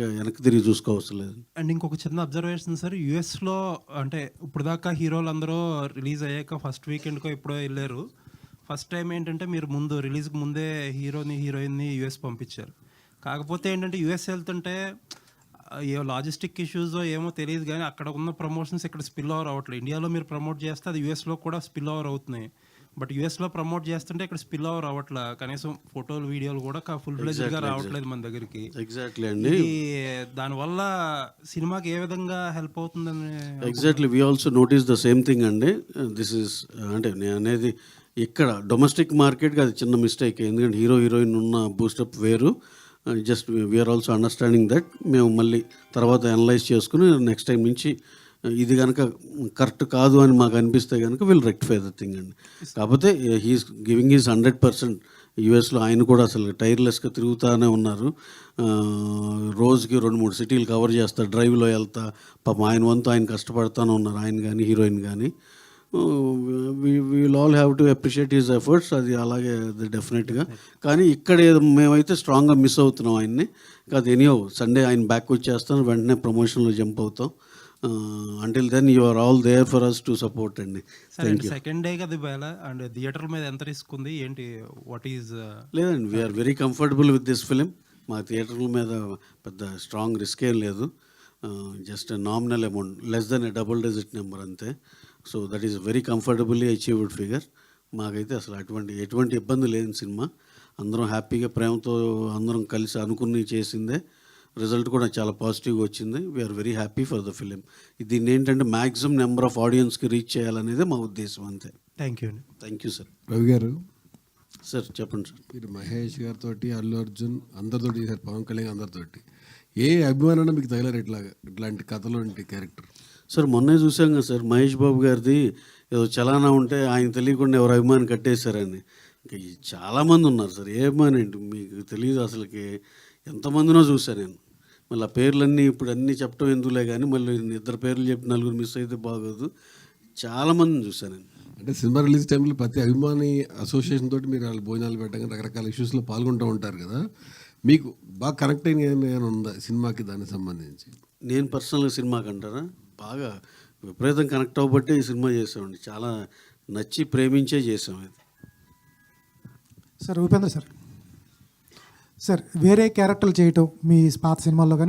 వెనక్కి తిరిగి చూసుకోవచ్చు లేదు. అండ్ ఇంకొక చిన్న అబ్జర్వేషన్ సార్ యుఎస్లో అంటే ఇప్పుడు దాకా హీరోలు అందరూ రిలీజ్ అయ్యాక ఫస్ట్ వీకెండ్కో ఎప్పుడో వెళ్ళారు. ఫస్ట్ టైం ఏంటంటే మీరు ముందు రిలీజ్కి ముందే హీరోని హీరోయిన్ని యుఎస్ పంపించారు. కాకపోతే ఏంటంటే యుఎస్ వెళ్తుంటే ఏ లాజిస్టిక్ ఇష్యూస్ ఏమో తెలియదు కానీ అక్కడ ఉన్న ప్రమోషన్స్ ఇక్కడ స్పిల్ ఓవర్ అవ్వట్లేదు. ఇండియాలో మీరు ప్రమోట్ చేస్తే అది యుఎస్లో కూడా స్పిల్ ఓవర్ అవుతున్నాయి. బట్ యుఎస్లో ప్రమోట్ చేస్తుంటే ఇక్కడ స్పిల్ ఓవర్ అవ్వట్లే. కనీసం ఫోటోలు వీడియోలు కూడా ఫుల్గా రావట్లేదు మన దగ్గరికి. ఎగ్జాక్ట్లీ అండి. దానివల్ల సినిమాకి ఏ విధంగా హెల్ప్ అవుతుందని exactly we also notice the same thing అండి. దిస్ ఇస్ అంటే నేను అనేది ఇక్కడ డొమెస్టిక్ మార్కెట్కి అది చిన్న మిస్టేక్ ఎందుకంటే హీరో హీరోయిన్ ఉన్న బూస్టప్ వేరు. Just we are also understanding that మేము మళ్ళీ తర్వాత అనలైజ్ చేసుకుని నెక్స్ట్ టైం నుంచి ఇది కనుక కరెక్ట్ కాదు అని మాకు అనిపిస్తే కనుక విల్ రెక్టిఫై ద థింగ్ అండి. కాకపోతే he's giving is hundred percent యూఎస్లో ఆయన కూడా అసలు టైర్లెస్గా తిరుగుతూనే ఉన్నారు. రోజుకి రెండు మూడు సిటీలు కవర్ చేస్తా డ్రైవ్లో వెళ్తా పాపం ఆయన వంతు ఆయన కష్టపడతానే ఉన్నారు ఆయన కానీ హీరోయిన్ కానీ we'll all have to appreciate his efforts అది అలాగే అది డెఫినెట్గా కానీ ఇక్కడ మేమైతే స్ట్రాంగ్గా మిస్ అవుతున్నాం ఆయన్ని. కాదు ఎనీయో సండే ఆయన బ్యాక్ వచ్చేస్తాను వెంటనే ప్రమోషన్లో జంప్ అవుతాం. Until then you are all there for us to support అండి. సెకండ్ డే కదా వేళ అండ్ థియేటర్ మీద ఎంత రిస్క్ ఉంది? ఏంటి వాట్ ఈజ్ లేదండి we are very comfortable with this film మా థియేటర్ల మీద పెద్ద స్ట్రాంగ్ రిస్క్ ఏం లేదు. Just nominal amount less than double digit number అంతే. So that is very comfortably achieved figure మాకైతే అసలు అటువంటి ఎటువంటి ఇబ్బంది లేదు సినిమా. అందరం హ్యాపీగా ప్రేమతో అందరం కలిసి అనుకుని చేసిందే. రిజల్ట్ కూడా చాలా పాజిటివ్గా వచ్చింది. We are very happy for the film దీన్ని ఏంటంటే మ్యాక్సిమం నెంబర్ ఆఫ్ ఆడియన్స్కి రీచ్ చేయాలనేదే మా ఉద్దేశం అంతే. థ్యాంక్ యూ అండి thank you sir Ravi garu? Sir చెప్పండి సార్ మీరు మహేష్ గారితో అల్లు అర్జున్ అందరితోటి చేశారు పవన్ కళ్యాణ్ అందరితోటి. ఏ అభిమానం మీకు తగలరు ఇట్లాగా ఇట్లాంటి కథలో క్యారెక్టర్? సార్ మొన్నే చూసాం కదా సార్ మహేష్ బాబు గారిది ఏదో చలానా ఉంటే ఆయన తెలియకుండా ఎవరు అభిమాని కట్టేశారని. ఇంకా చాలామంది ఉన్నారు సార్ ఏ అభిమాని ఏంటి? మీకు తెలియదు అసలుకి. ఎంతమందినో చూసాను నేను. మళ్ళీ ఆ పేర్లన్నీ ఇప్పుడు అన్నీ చెప్పడం ఎందుకులే కానీ మళ్ళీ ఇద్దరు పేర్లు చెప్పి నలుగురు మిస్ అయితే బాగోదు. చాలామందిని చూసాను నేను. అంటే సినిమా రిలీజ్ టైంలో ప్రతి అభిమాని అసోసియేషన్ తోటి మీరు వాళ్ళు భోజనాలు పెట్టగా రకరకాల ఇష్యూస్లో పాల్గొంటూ ఉంటారు కదా. మీకు బాగా కనెక్ట్ అయిన ఏమైనా ఉందా సినిమాకి దానికి సంబంధించి? నేను పర్సనల్గా సినిమాకి అంటారా బాగా విపరీతం కనెక్ట్ అవ్వబట్టే ఈ సినిమా చేసామండి చాలా నచ్చి ప్రేమించే చేసాం ఇది. Sir Upendra sir. సార్ వేరే క్యారెక్టర్లు చేయటం మీ పాత సినిమాల్లో కానీ